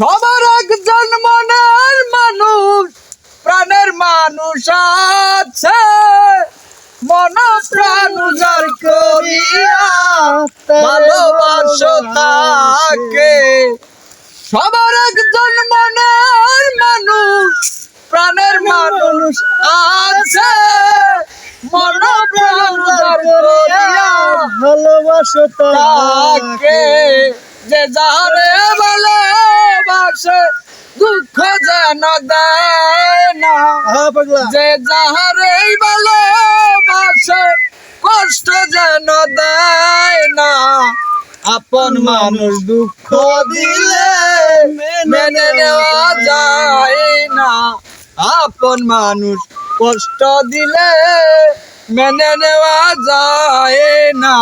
সবার একজন মনের মানুষ প্রাণের মানুষ আছে। মন প্রাণ উজাড় করিয়া ভালোবাসো তাকে। সবার একজন মনের মানুষ প্রাণের মানুষ আছে। মন প্রাণ উজাড় করিয়া ভালোবাসো তাকে। যে যারে দুঃখ যেন দেয় না। হ্যাঁ পাগলা। যে যাহারে ভালোবাসে কষ্ট যেন দেয় না। আপন মানুষ দুঃখ দিলে মেনে নেওয়া যায় না। আপন মানুষ কষ্ট দিলে মেনে নেওয়া যায় না।